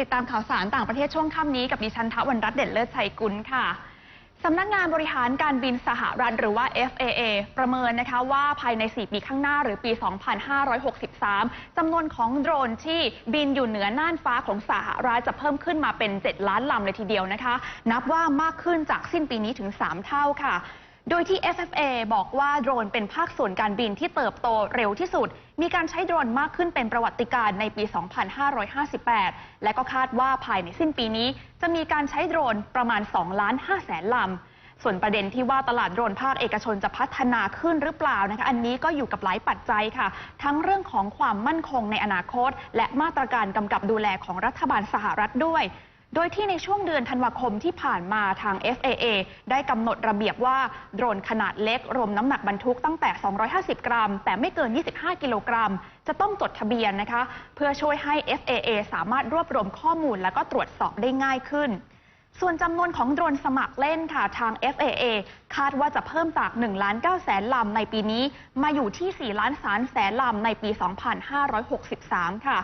ติดตามข่าวสารต่างประเทศช่วงค่ำนี้กับดิฉันทวันรัตน์เด่นเลิศชัยกุลค่ะ สำนักงานบริหารการบินสหรัฐหรือว่า FAA ประเมินนะคะว่าภายใน 4 ปีข้างหน้าหรือปี 2563 จำนวนของโดรนที่บินอยู่เหนือน่านฟ้าของสหรัฐจะเพิ่มขึ้นมาเป็น 7 ล้านลำเลยทีเดียวนะคะ นับว่ามากขึ้นจากสิ้นปีนี้ถึง 3 เท่าค่ะ โดยที่ FFA บอกว่าโดรนเป็นภาคส่วนการบินที่เติบโตเร็วที่สุด มีการใช้โดรนมากขึ้นเป็นประวัติการในปี 2558 และก็คาดว่าภายในสิ้นปีนี้ จะมีการใช้โดรนประมาณ 2 ล้าน5แสนลำส่วนประเด็นที่ว่าตลาดโดรนภาคเอกชนจะพัฒนาขึ้นหรือเปล่านะคะ อันนี้ก็อยู่กับหลายปัจจัยค่ะ ทั้งเรื่องของความมั่นคงในอนาคต และมาตรการกำกับดูแลของรัฐบาลสหรัฐด้วย โดยที่ในช่วงเดือนธันวาคมที่ผ่านมาทาง FAA ได้กำหนดระเบียบว่า โดรนขนาดเล็ก รวมน้ำหนักบรรทุกตั้งแต่ 250 กรัม แต่ไม่เกิน 25 กิโลกรัม จะต้องจดทะเบียนนะคะ เพื่อช่วยให้ FAA สามารถรวบรวมข้อมูลและก็ตรวจสอบได้ง่ายขึ้น ส่วนจำนวนของโดรนสมัครเล่นค่ะทาง FAA คาดว่าจะเพิ่มจาก1ล้าน9แสนลำในปีนี้ มาอยู่ที่4ล้าน3แสนลำในปี 2563 ค่ะ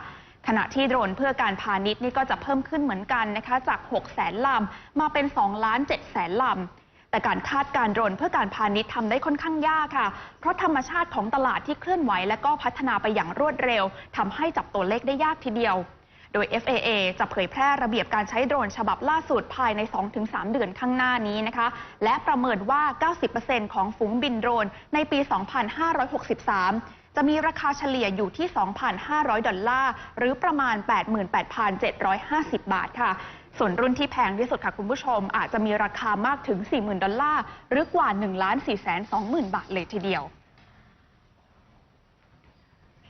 ขณะที่โดรนเพื่อการพาณิชย์นี่ก็จะเพิ่มขึ้นเหมือนกันนะคะ จาก 6 แสนลำ มาเป็น 2 ล้าน7แสนลำ แต่การคาดการโดรนเพื่อการพาณิชย์ทำได้ค่อนข้างยากค่ะ เพราะธรรมชาติของตลาดที่เคลื่อนไหว และก็พัฒนาไปอย่างรวดเร็วทำให้จับตัวเลขได้ยากทีเดียว โดย FAA จะเผยแพร่ระเบียบการใช้โดรนฉบับล่าสุดภายใน 2-3 เดือนข้างหน้านี้นะคะ และประเมินว่า 90%ของฝูงบินโดรนในปี 2563 จะมีราคาเฉลี่ยอยู่ที่ 2,500 ดอลลาร์ หรือประมาณ 88,750 บาทค่ะ ส่วนรุ่นที่แพงที่สุดค่ะคุณผู้ชม อาจจะมีราคามากถึง 40,000 ดอลลาร์ หรือกว่า 1 4 2 0 0 0 0 บาทเลยทีเดียว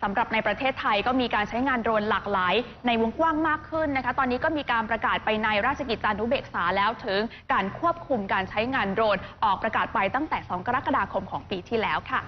สำหรับในประเทศไทยก็มีการใช้งานโดรนหลากหลายในวงกว้างมากขึ้นนะคะ ตอนนี้ก็มีการประกาศไปในราชกิจจานุเบกษาแล้วถึงการควบคุมการใช้งานโดรนออกประกาศไปตั้งแต่ 2 กรกฎาคมของปีที่แล้วค่ะ